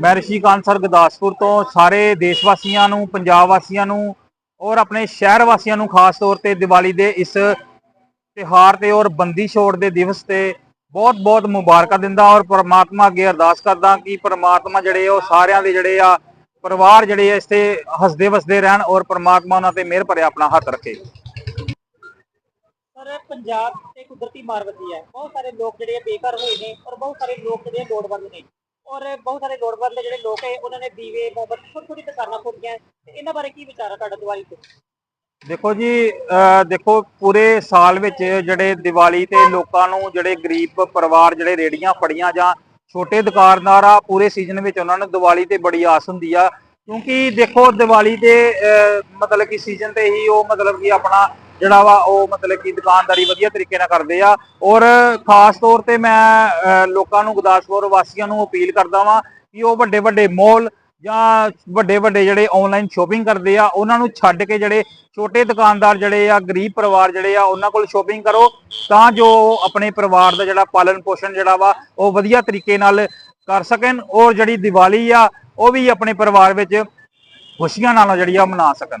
ਮੈਂ ਰਿਸ਼ੀਕਾਂਤ ਸਰ ਗੁਰਦਾਸਪੁਰ ਤੋਂ, ਸਾਰੇ ਦੇਸ਼ ਵਾਸੀਆਂ ਨੂੰ, ਪੰਜਾਬ ਵਾਸੀਆਂ ਨੂੰ ਔਰ ਆਪਣੇ ਸ਼ਹਿਰ ਵਾਸੀਆਂ ਨੂੰ ਖਾਸ ਤੌਰ ਤੇ ਦੀਵਾਲੀ ਦੇ ਇਸ ਤਿਹਾਰ ਤੇ ਔਰ ਬੰਦੀ ਛੋੜ ਦੇ ਦਿਵਸ ਤੇ ਬਹੁਤ ਬਹੁਤ ਮੁਬਾਰਕਾਂ ਦਿੰਦਾ ਔਰ ਪ੍ਰਮਾਤਮਾ ਅੱਗੇ ਅਰਦਾਸ ਕਰਦਾ ਕਿ ਪ੍ਰਮਾਤਮਾ ਜਿਹੜੇ ਉਹ ਸਾਰਿਆਂ ਦੇ ਜਿਹੜੇ ਆ ਪਰਿਵਾਰ ਜਿਹੜੇ ਆ ਇਸ ਤੇ ਹੱਸਦੇ ਵਸਦੇ ਰਹਿਣ ਔਰ ਪ੍ਰਮਾਤਮਾ ਉਹਨਾਂ ਤੇ ਮਿਹਰ ਭਰਿਆ ਆਪਣਾ ਹੱਥ ਰੱਖੇ। ਸਰ ਪੰਜਾਬ ਤੇ ਕੁਦਰਤੀ ਮਾਰ ਵੱਜੀ ਹੈ। ਬਹੁਤ ਸਾਰੇ ਲੋਕ ਜਿਹੜੇ ਬੇਘਰ ਹੋਏ ਨੇ ਔਰ ਬਹੁਤ ਸਾਰੇ ਲੋਕ ਜਿਹੜੇ ਲੋੜਵੰਦ ਨੇ। ਔਰ ਬਹੁਤ ਸਾਰੇ ਲੋੜਵੰਦ ਜਿਹੜੇ ਲੋਕ ਹੈ ਉਹਨਾਂ ਨੇ ਦੀਵੇ ਮੋਮਬੱਤੀ ਛੋਟੀ ਛੋਟੀ ਦੁਕਾਨਾਂ ਖੋਲੀਆਂ। ਤੇ ਇਹਨਾਂ ਬਾਰੇ ਕੀ ਵਿਚਾਰ ਆ ਤੁਹਾਡਾ ਦੀਵਾਲੀ ਤੇ? ਦੇਖੋ ਜੀ ਦੇਖੋ ਪੂਰੇ ਸਾਲ ਵਿੱਚ ਜਿਹੜੇ ਦੀਵਾਲੀ ਤੇ ਲੋਕਾਂ ਨੂੰ ਜਿਹੜੇ ਗਰੀਬ ਪਰਿਵਾਰ ਜਿਹੜੇ ਰੇੜੀਆਂ ਫੜੀਆਂ ਜਾਂ ਛੋਟੇ ਦੁਕਾਨਦਾਰ ਆ ਪੂਰੇ ਸੀਜ਼ਨ ਵਿੱਚ ਉਹਨਾਂ ਨੂੰ ਦੀਵਾਲੀ ਤੇ ਬੜੀ ਆਸ ਹੁੰਦੀ ਆ। ਕਿਉਂਕਿ ਦੇਖੋ ਦੀਵਾਲੀ ਦੇ ਅਹ, ਮਤਲਬ ਕਿ ਸੀਜ਼ਨ ਤੇ ਹੀ ਉਹ ਮਤਲਬ ਕਿ ਆਪਣਾ ਜਿਹੜਾ ਵਾ ਉਹ ਮਤਲਬ ਕਿ ਦੁਕਾਨਦਾਰੀ ਵਧੀਆ ਤਰੀਕੇ ਨਾਲ ਕਰਦੇ ਆ। ਔਰ ਖਾਸ ਤੌਰ ਤੇ ਮੈਂ ਲੋਕਾਂ ਨੂੰ ਗੁਰਦਾਸਪੁਰ ਵਾਸੀਆਂ ਨੂੰ ਅਪੀਲ ਕਰਦਾ ਵਾਂ ਕਿ ਉਹ ਵੱਡੇ ਵੱਡੇ ਮਾਲ ਜਾਂ ਵੱਡੇ ਵੱਡੇ ਜਿਹੜੇ ਆਨਲਾਈਨ ਸ਼ੋਪਿੰਗ ਕਰਦੇ ਆ, ਉਹਨਾਂ ਨੂੰ ਛੱਡ ਕੇ ਜਿਹੜੇ ਛੋਟੇ ਦੁਕਾਨਦਾਰ ਜਿਹੜੇ ਆ, ਗਰੀਬ ਪਰਿਵਾਰ ਜਿਹੜੇ ਆ, ਉਹਨਾਂ ਕੋਲ ਸ਼ੋਪਿੰਗ ਕਰੋ। ਤਾਂ ਜੋ ਉਹ ਆਪਣੇ ਪਰਿਵਾਰ ਦਾ ਜਿਹੜਾ ਪਾਲਣ ਪੋਸ਼ਣ ਜਿਹੜਾ ਵਾ, ਉਹ ਵਧੀਆ ਤਰੀਕੇ ਨਾਲ ਕਰ ਸਕਣ ਔਰ ਜਿਹੜੀ ਦੀਵਾਲੀ ਆ, ਉਹ ਵੀ ਆਪਣੇ ਪਰਿਵਾਰ ਵਿੱਚ ਖੁਸ਼ੀਆਂ ਨਾਲ ਜਿਹੜੀ ਆ ਮਨਾ ਸਕਣ।